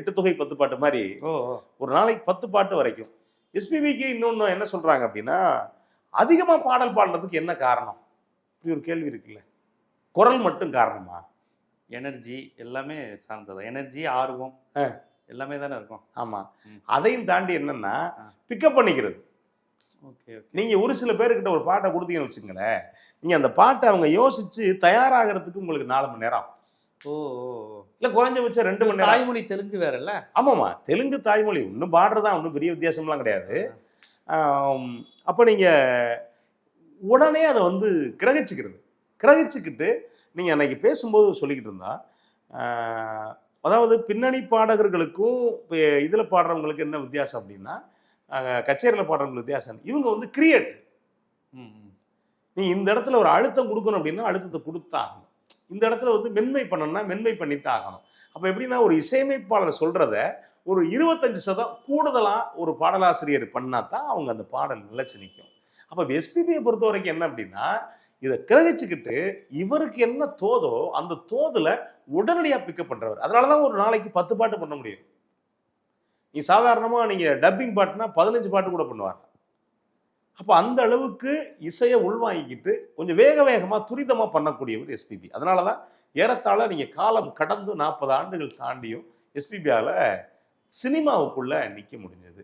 எட்டு தொகை பத்து பாட்டு மாதிரி. ஒரு நாளைக்கு பத்து பாட்டு வரைக்கும் எஸ்பிபிக்கு இன்னொன்று என்ன சொல்றாங்க அப்படின்னா அதிகமா பாடல் பாடுறதுக்கு என்ன காரணம் இப்படி ஒரு கேள்வி இருக்குல்ல குரல் மட்டும் காரணமா எனர்ஜி எல்லாமே சார்ந்தது எனர்ஜி ஆர்வம். எல்லாமே தானே இருக்கும் ஆமா ம். அதையும் தாண்டி என்னன்னா. பிக்கப் பண்ணிக்கிறது ஓகே ஓகே நீங்க ஒரு சில பேர்கிட்ட ஒரு பாட்டை கொடுத்தீங்கன்னு வச்சுங்களேன் நீங்க அந்த பாட்டை அவங்க யோசிச்சு தயாராகிறதுக்கு உங்களுக்கு நாலு மணி நேரம். ஓ. இல்ல குறைஞ்சபட்சம் ரெண்டு மணி நேரம். தாய்மொழி தெலுங்கு வேறல்ல? ஆமாமா தெலுங்கு தாய்மொழி. ஒன்றும் பாடுறதா ஒன்றும் பெரிய வித்தியாசம்லாம் கிடையாது. அப்போ நீங்க உடனே அதை வந்து கிரகிச்சுக்கிறது. கிரகிச்சுக்கிட்டு நீங்க அன்னைக்கு பேசும்போது சொல்லிக்கிட்டு இருந்தா அதாவது பின்னணி பாடகர்களுக்கும் இப்போ இதில் பாடுறவங்களுக்கு என்ன வித்தியாசம் அப்படின்னா கச்சேரியில் பாடுறவங்களுக்கு வித்தியாசம். இவங்க வந்து கிரியேட். நீ இந்த இடத்துல ஒரு அழுத்தம் கொடுக்கணும் அப்படின்னா அழுத்தத்தை கொடுத்தாகணும். இந்த இடத்துல வந்து மென்மை பண்ணணும்னா மென்மை பண்ணித்தான் ஆகணும். அப்போ எப்படின்னா ஒரு இசையமைப்பாளர் சொல்றத ஒரு இருபத்தஞ்சு சதம் கூடுதலாக ஒரு பாடலாசிரியர் பண்ணால் தான் அவங்க அந்த பாடல் நிலச்சி நிற்கும் அப்போ எஸ்பிபியை பொறுத்த வரைக்கும் என்ன அப்படின்னா இதை கிரகிச்சுக்கிட்டு இவருக்கு என்ன தோதோ அந்த தோதுல உடனடியாக பிக்கப் பண்றவர். அதனால தான் ஒரு நாளைக்கு பத்து பாட்டு பண்ண முடியும். நீ சாதாரணமாக நீங்கள் டப்பிங் பாட்டுனா பதினஞ்சு பாட்டு கூட பண்ணுவாங்க. அப்போ அந்த அளவுக்கு இசையை உள்வாங்கிக்கிட்டு கொஞ்சம் வேக வேகமாக துரிதமாக பண்ணக்கூடியவர் எஸ்பிபி அதனால தான் ஏறத்தாழ நீங்கள் காலம் கடந்து நாற்பது ஆண்டுகள் தாண்டியும் எஸ்பிபியால் சினிமாவுக்குள்ளே நிற்க முடிஞ்சது.